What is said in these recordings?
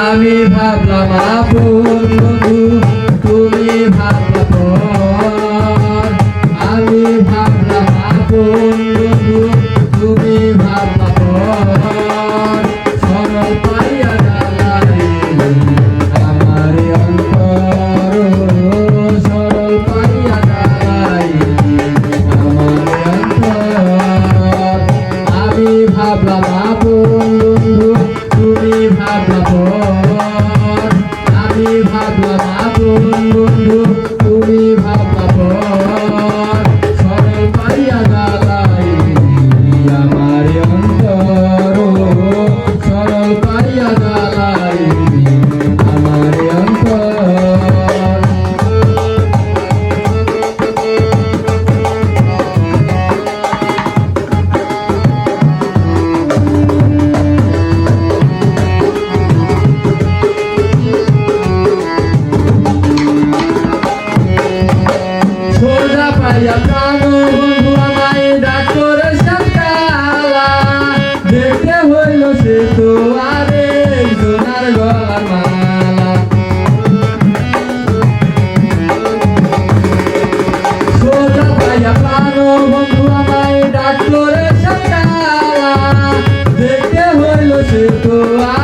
আমি ভাবলাম আপন বন্ধু তুমি ভাবলাম আমি ভাবলাম বন্ধু তুমি বন্ধু তুমি ভাবলা আমি ভাবলা মা দুয়ারে সোনার গলার মালা সোজা পাইয়া পানো বন্ধু আমায় ডাকলো রে সকালা। দেখতে হইল সে দুয়ারে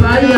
Bahia.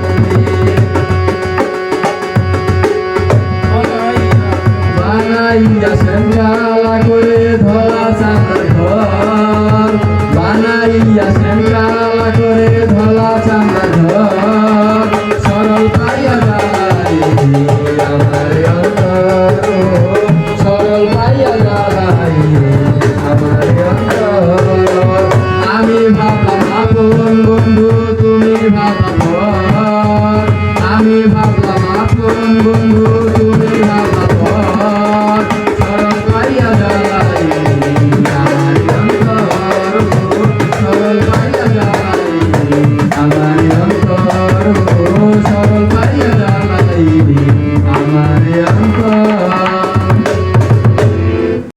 আমি ভাবলাম আপন বন্ধু?